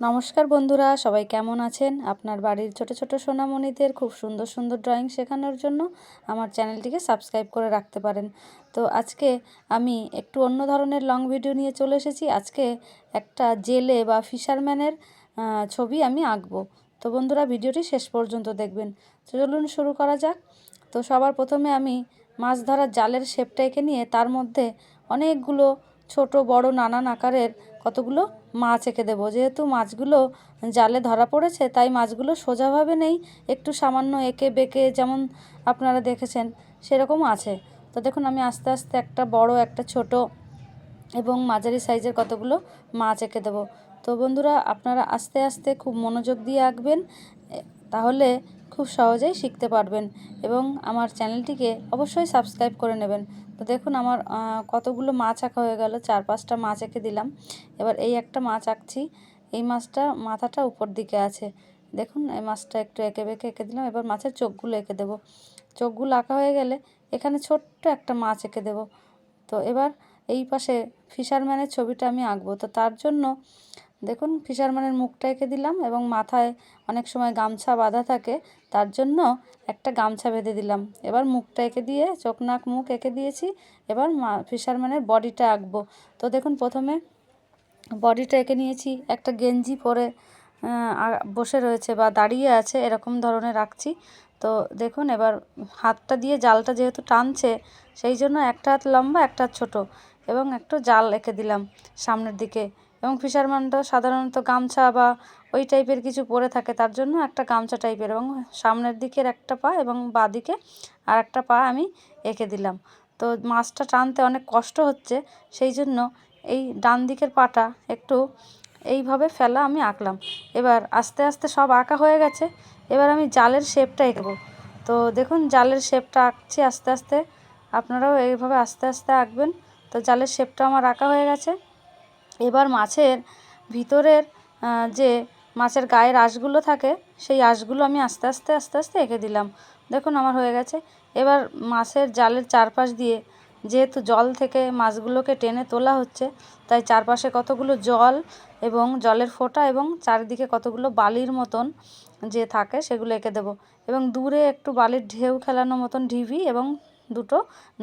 নমস্কার বন্ধুরা, সবাই কেমন আছেন? আপনার বাড়ির ছোট ছোট সোনামণিদের খুব সুন্দর সুন্দর ড্রয়িং শেখানোর জন্য আমার চ্যানেলটিকে সাবস্ক্রাইব করে রাখতে পারেন। তো আজকে আমি একটু অন্য ধরনের লং ভিডিও নিয়ে চলে এসেছি। আজকে একটা জেলে বা ফিশারম্যানের ছবি আমি আঁকবো। তো বন্ধুরা, ভিডিওটি শেষ পর্যন্ত দেখবেন। তো চলুন শুরু করা যাক। তো সবার প্রথমে আমি মাছ ধরার জালের শেপটা এঁকে নিয়ে তার মধ্যে অনেকগুলো ছোট বড় নানান আকারের কতগুলো মাছ এঁকে দেবো। যেহেতু মাছগুলো জালে ধরা পড়েছে, তাই মাছগুলো সোজাভাবে নেই। একটু সামান্য এঁকে বেঁকে যেমন আপনারা দেখেছেন সেরকম আছে। তো দেখুন, আমি আস্তে আস্তে একটা বড়, একটা ছোট এবং মাঝারি সাইজের কতগুলো মাছ এঁকে দেবো। তো বন্ধুরা, আপনারা আস্তে আস্তে খুব মনোযোগ দিয়ে আঁকবেন। তাহলে খুব সহজেই শিখতে পারবেন এবং আমার চ্যানেলটিকে অবশ্যই সাবস্ক্রাইব করে নেবেন। তো দেখুন আমার কতগুলো মাছ আঁকা হয়ে গেল, চার পাঁচটা মাছ এঁকে দিলাম। এবার এই একটা মাছ আঁকছি, এই মাছটা মাথাটা উপর দিকে আছে। দেখুন, এই মাছটা একটু এঁকে বেঁকে এঁকে দিলাম, এবার মাছের চোখগুলো এঁকে দেবো। চোখগুলো আঁকা হয়ে গেলে এখানে ছোট্ট একটা মাছ এঁকে দেবো। তো এবার এই পাশে ফিশারম্যানের ছবিটা আমি আঁকবো। তো তার জন্য দেখুন, ফিশারম্যানের মুখটা এঁকে দিলাম এবং মাথায় অনেক সময় গামছা বাঁধা থাকে, তার জন্য একটা গামছা বেঁধে দিলাম। এবার মুখটা এঁকে দিয়ে, চোখ, নাক, মুখ এঁকে দিয়েছি। এবার ফিশারম্যানের বডিটা আঁকবো। তো দেখুন, প্রথমে বডিটা এঁকে নিয়েছি। একটা গেঞ্জি পরে বসে রয়েছে বা দাঁড়িয়ে আছে, এরকম ধরনের রাখছি তো দেখুন, এবার হাতটা দিয়ে জালটা যেহেতু টানছে, সেই জন্য একটা হাত লম্বা, একটা হাত ছোটো এবং একটু জাল এঁকে দিলাম সামনের দিকে। এবং ফিশারম্যানটা সাধারণত গামছা বা ওই টাইপের কিছু পরে থাকে, তার জন্য একটা গামছা টাইপের এবং সামনের দিকের একটা পা এবং বাঁ দিকে আর একটা পা আমি এঁকে দিলাম। তো মাছটা টানতে অনেক কষ্ট হচ্ছে, সেই জন্য এই ডান দিকের পাটা একটু এইভাবে ফেলা আমি আঁকলাম। এবার আস্তে আস্তে সব আঁকা হয়ে গেছে, এবার আমি জালের শেপটা এঁকবো। তো দেখুন, জালের শেপটা আঁকছি আস্তে আস্তে, আপনারাও এইভাবে আস্তে আস্তে আঁকবেন। তো জালের শেপটা আমার আঁকা হয়ে গেছে। এবার মাছের ভিতরের যে মাছের গায়ের আঁশগুলো থাকে, সেই আঁশগুলো আমি আস্তে আস্তে আস্তে আস্তে এঁকে দিলাম। দেখুন আমার হয়ে গেছে। এবার মাছের জালের চারপাশ দিয়ে যেহেতু জল থেকে মাছগুলোকে টেনে তোলা হচ্ছে, তাই চারপাশে কতগুলো জল এবং জলের ফোঁটা এবং চারিদিকে কতগুলো বালির মতন যে থাকে, সেগুলো এঁকে দেবো। এবং দূরে একটু বালির ঢেউ খেলানো মতন ঢিবি এবং দুটো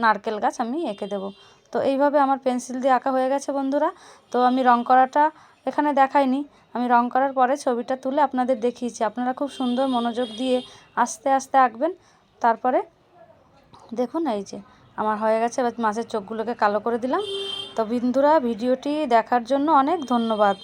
নারকেল গাছ আমি এঁকে দেবো। তো এইভাবে আমার পেন্সিল দিয়ে আঁকা হয়ে গেছে বন্ধুরা। তো আমি রং করাটা এখানে দেখাইনি। আমি রং করার পরে ছবিটা তুলে আপনাদের দেখিয়েছি। আপনারা খুব সুন্দর মনোযোগ দিয়ে আস্তে আস্তে আঁকবেন। তারপরে দেখুন এই যে আমার হয়ে গেছে। এবার মাছের চোখগুলোকে কালো করে দিলাম। তো বিন্দুরা ভিডিওটি দেখার জন্য অনেক ধন্যবাদ।